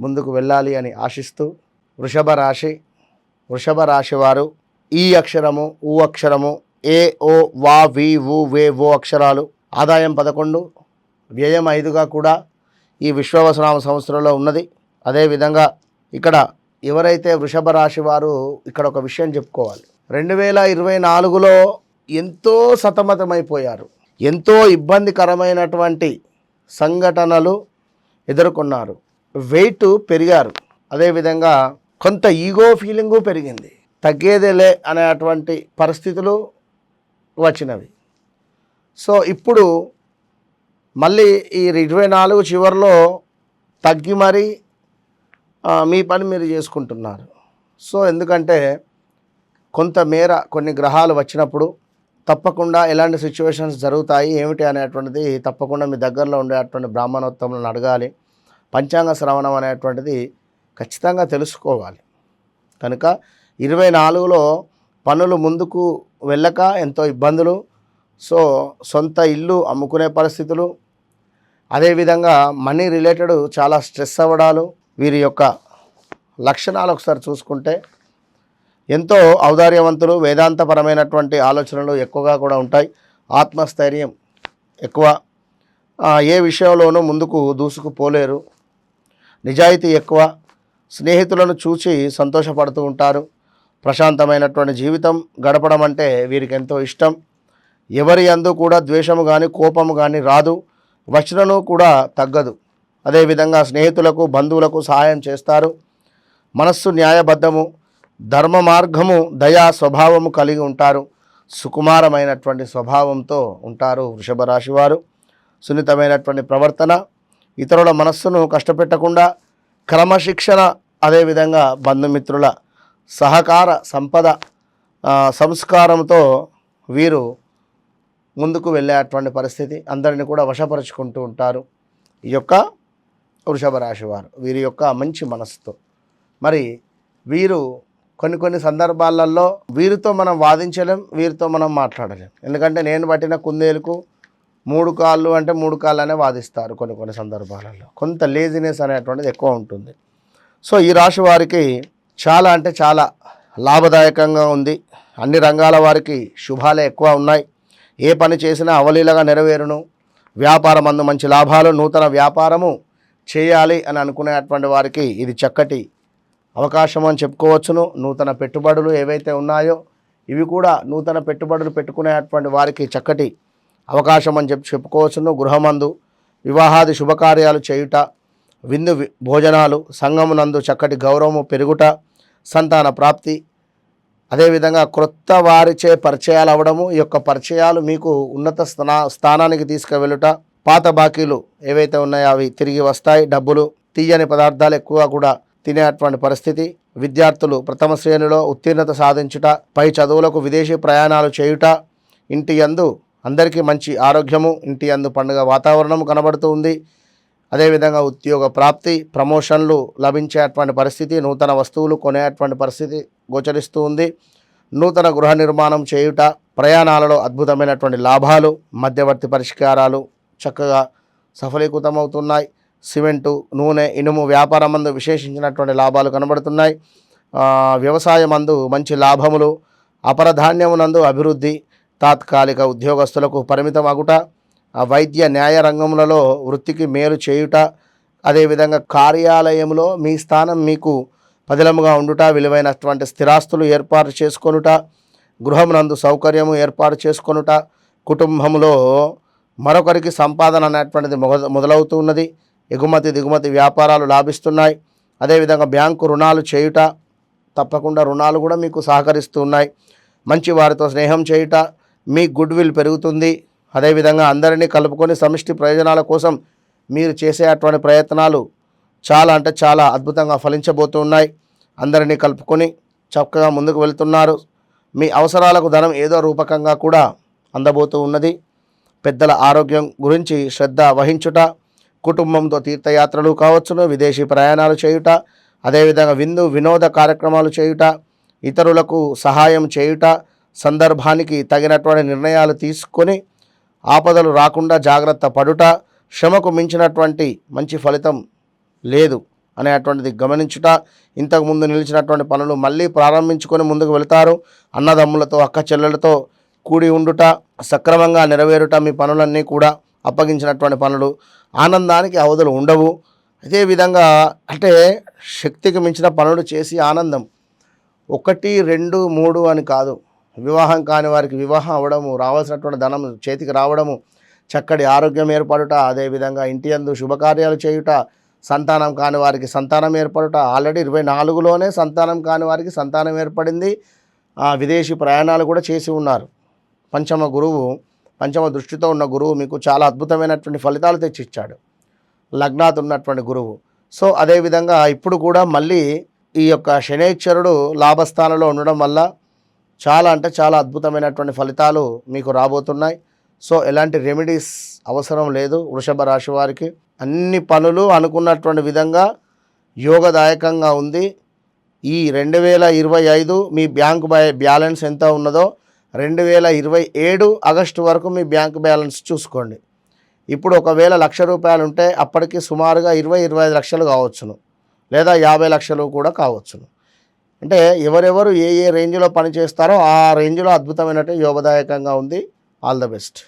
ముందుకు వెళ్ళాలి అని ఆశిస్తూ వృషభ రాశి వృషభ రాశి వారు ఈ అక్షరము ఊ అక్షరము ఏ ఓ వా వి ఊ వే ఓ అక్షరాలు ఆదాయం పదకొండు వ్యయం ఐదుగా కూడా ఈ విశ్వవసనామ సంవత్సరంలో ఉన్నది. అదేవిధంగా ఇక్కడ ఎవరైతే వృషభ రాశి వారు ఇక్కడ ఒక విషయం చెప్పుకోవాలి. రెండు వేల ఇరవై నాలుగులో ఎంతో సతమతమైపోయారు. ఎంతో ఇబ్బందికరమైనటువంటి సంఘటనలు ఎదుర్కొన్నారు. వెయిట్ పెరిగారు. అదేవిధంగా కొంత ఈగో ఫీలింగు పెరిగింది. తగ్గేదేలే అనేటువంటి పరిస్థితులు వచ్చినవి. సో ఇప్పుడు మళ్ళీ ఈ ఇరవై నాలుగు చివరిలో తగ్గి మరీ మీ పని మీరు చేసుకుంటున్నారు. సో ఎందుకంటే కొంతమేర కొన్ని గ్రహాలు వచ్చినప్పుడు తప్పకుండా ఎలాంటి సిచ్యువేషన్స్ జరుగుతాయి ఏమిటి అనేటువంటిది తప్పకుండా మీ దగ్గరలో ఉండేటువంటి బ్రాహ్మణోత్తములను అడగాలి. పంచాంగ శ్రవణం అనేటువంటిది ఖచ్చితంగా తెలుసుకోవాలి. కనుక ఇరవై నాలుగులో పనులు ముందుకు వెళ్ళక ఎంతో ఇబ్బందులు. సో సొంత ఇల్లు అమ్ముకునే పరిస్థితులు. అదేవిధంగా మనీ రిలేటెడ్ చాలా స్ట్రెస్ అవ్వడాలు. వీరి యొక్క లక్షణాలు ఒకసారి చూసుకుంటే ఎంతో ఔదార్యవంతులు వేదాంతపరమైనటువంటి ఆలోచనలు ఎక్కువగా కూడా ఉంటాయి. ఆత్మస్థైర్యం ఎక్కువ. ఏ విషయంలోనూ ముందుకు దూసుకుపోలేరు. నిజాయితీ ఎక్కువ స్నేహితులను చూసి సంతోషపడుతూ ఉంటారు. ప్రశాంతమైనటువంటి జీవితం గడపడం అంటే వీరికి ఎంతో ఇష్టం. ఎవరి అందు కూడా ద్వేషము కానీ కోపము కానీ రాదు. వచ్చినను కూడా తగ్గదు. అదేవిధంగా స్నేహితులకు బంధువులకు సహాయం చేస్తారు. మనస్సు న్యాయబద్ధము ధర్మ మార్గము దయా స్వభావము కలిగి ఉంటారు. సుకుమారమైనటువంటి స్వభావంతో ఉంటారు వృషభ రాశివారు సున్నితమైనటువంటి ప్రవర్తన ఇతరుల మనస్సును కష్టపెట్టకుండా క్రమశిక్షణ అదేవిధంగా బంధుమిత్రుల సహకార సంపద సంస్కారంతో వీరు ముందుకు వెళ్ళేటువంటి పరిస్థితి అందరిని కూడా వశపరుచుకుంటూ ఉంటారు. ఈ యొక్క వృషభ రాశి వారు వీరి యొక్క మంచి మనస్సుతో. మరి వీరు కొన్ని కొన్ని సందర్భాలలో వీరితో మనం వాదించలేం వీరితో మనం మాట్లాడలేం. ఎందుకంటే నేను పట్టిన కుందేలకు మూడు కాళ్ళు అంటే మూడు కాళ్ళు అనే వాదిస్తారు కొన్ని కొన్ని సందర్భాలలో. కొంత లేజినెస్ అనేటువంటిది ఎక్కువ ఉంటుంది. సో ఈ రాశి వారికి చాలా అంటే చాలా లాభదాయకంగా ఉంది. అన్ని రంగాల వారికి శుభాలే ఎక్కువ ఉన్నాయి. ఏ పని చేసినా అవలీలగా నెరవేరును. వ్యాపారం అందు మంచి లాభాలు నూతన వ్యాపారము చేయాలి అని అనుకునేటువంటి వారికి ఇది చక్కటి అవకాశం అని చెప్పుకోవచ్చును. నూతన పెట్టుబడులు ఏవైతే ఉన్నాయో ఇవి కూడా నూతన పెట్టుబడులు పెట్టుకునేటువంటి వారికి చక్కటి అవకాశం అని చెప్పి చెప్పుకోవచ్చును. గృహమందు వివాహాది శుభకార్యాలు చేయుట విందు భోజనాలు సంఘమునందు చక్కటి గౌరవము పెరుగుట సంతాన ప్రాప్తి అదేవిధంగా క్రొత్త వారిచే పరిచయాలు అవడము ఈ యొక్క పరిచయాలు మీకు ఉన్నత స్థానా స్థానానికి తీసుకువెళ్ళుట పాత బాకీలు ఏవైతే ఉన్నాయో అవి తిరిగి వస్తాయి. డబ్బులు తీయని పదార్థాలు ఎక్కువ కూడా తినేటువంటి పరిస్థితి. విద్యార్థులు ప్రథమ శ్రేణిలో ఉత్తీర్ణత సాధించుట పై చదువులకు విదేశీ ప్రయాణాలు చేయుట ఇంటి యందు అందరికీ మంచి ఆరోగ్యము ఇంటి అందు పండుగ వాతావరణం కనబడుతూ ఉంది. అదేవిధంగా ఉద్యోగ ప్రాప్తి ప్రమోషన్లు లభించేటువంటి పరిస్థితి నూతన వస్తువులు కొనేటువంటి పరిస్థితి గోచరిస్తూ ఉంది. నూతన గృహ నిర్మాణం చేయుట ప్రయాణాలలో అద్భుతమైనటువంటి లాభాలు మధ్యవర్తి పరిష్కారాలు చక్కగా సఫలీకృతమవుతున్నాయి. సిమెంటు నూనె ఇనుము వ్యాపారం మందు విశేషించినటువంటి లాభాలు కనబడుతున్నాయి. వ్యవసాయం మందు మంచి లాభములు అపరధాన్యమునందు అభివృద్ధి తాత్కాలిక ఉద్యోగస్తులకు పరిమితమగుట వైద్య న్యాయ రంగములలో వృత్తికి మేలు చేయుట అదేవిధంగా కార్యాలయంలో మీ స్థానం మీకు పదిలముగా ఉండుట విలువైనటువంటి స్థిరాస్తులు ఏర్పాటు చేసుకొనుట గృహమునందు సౌకర్యము ఏర్పాటు చేసుకొనుట కుటుంబంలో మరొకరికి సంపాదన అనేటువంటిది మొద మొదలవుతున్నది. ఎగుమతి దిగుమతి వ్యాపారాలు లాభిస్తున్నాయి. అదేవిధంగా బ్యాంకు రుణాలు చేయుట తప్పకుండా రుణాలు కూడా మీకు సహకరిస్తున్నాయి. మంచి వారితో స్నేహం చేయుట మీ గుడ్ విల్ పెరుగుతుంది. అదేవిధంగా అందరినీ కలుపుకొని సమిష్టి ప్రయోజనాల కోసం మీరు చేసే అటువంటి ప్రయత్నాలు చాలా అంటే చాలా అద్భుతంగా ఫలించబోతున్నాయి అందరినీ కలుపుకొని చక్కగా ముందుకు వెళ్తున్నారు. మీ అవసరాలకు ధనం ఏదో రూపకంగా కూడా అందబోతూ ఉన్నది. పెద్దల ఆరోగ్యం గురించి శ్రద్ధ వహించుట కుటుంబంతో తీర్థయాత్రలు కావచ్చును విదేశీ ప్రయాణాలు చేయుట అదేవిధంగా విందు వినోద కార్యక్రమాలు చేయుట ఇతరులకు సహాయం చేయుట సందర్భానికి తగినటువంటి నిర్ణయాలు తీసుకొని ఆపదలు రాకుండా జాగ్రత్త పడుట శ్రమకు మించినటువంటి మంచి ఫలితం లేదు అనేటువంటిది గమనించుట ఇంతకుముందు నిలిచినటువంటి పనులు మళ్ళీ ప్రారంభించుకొని ముందుకు వెళతారు. అన్నదమ్ములతో అక్క చెల్లెలతో కూడి ఉండుట సక్రమంగా నెరవేరుట మీ పనులన్నీ కూడా అప్పగించినటువంటి పనులు ఆనందానికి అవధులు ఉండవు. అదేవిధంగా అంటే శక్తికి మించిన పనులు చేసి ఆనందం. ఒకటి రెండు మూడు అని కాదు. వివాహం కాని వారికి వివాహం అవ్వడము రావాల్సినటువంటి ధనం చేతికి రావడము చక్కటి ఆరోగ్యం ఏర్పడుట అదేవిధంగా ఇంటి అందు శుభకార్యాలు చేయుట సంతానం కాని వారికి సంతానం ఏర్పడుట ఆల్రెడీ ఇరవై నాలుగులోనే సంతానం కాని వారికి సంతానం ఏర్పడింది. ఆ, విదేశీ ప్రయాణాలు కూడా చేసి ఉన్నారు. పంచమ గురువు పంచమ దృష్టితో ఉన్న గురువు మీకు చాలా అద్భుతమైనటువంటి ఫలితాలు తెచ్చిచ్చాడు. లగ్నాత్ ఉన్నటువంటి గురువు. సో అదేవిధంగా ఇప్పుడు కూడా మళ్ళీ ఈ యొక్క శనేశ్వరుడు లాభస్థానంలో ఉండడం వల్ల చాలా అంటే చాలా అద్భుతమైనటువంటి ఫలితాలు మీకు రాబోతున్నాయి. సో ఎలాంటి రెమెడీస్ అవసరం లేదు వృషభ రాశి వారికి. అన్ని పనులు అనుకున్నటువంటి విధంగా యోగదాయకంగా ఉంది. ఈ రెండు వేల ఇరవై ఐదు మీ బ్యాంక్ బై బ్యాలెన్స్ ఎంత ఉన్నదో రెండు వేల ఇరవై ఏడు ఆగస్టు వరకు మీ బ్యాంక్ బ్యాలెన్స్ చూసుకోండి. ఇప్పుడు ఒకవేళ లక్ష రూపాయలు ఉంటే అప్పటికి సుమారుగా ఇరవై ఇరవై ఐదు లక్షలు కావచ్చును. లేదా యాభై లక్షలు కూడా కావచ్చును. అంటే ఎవరెవరు ఏ ఏ రేంజ్లో పనిచేస్తారో ఆ రేంజ్లో అద్భుతమైనట్టు యోగదాయకంగా ఉంది. All the best.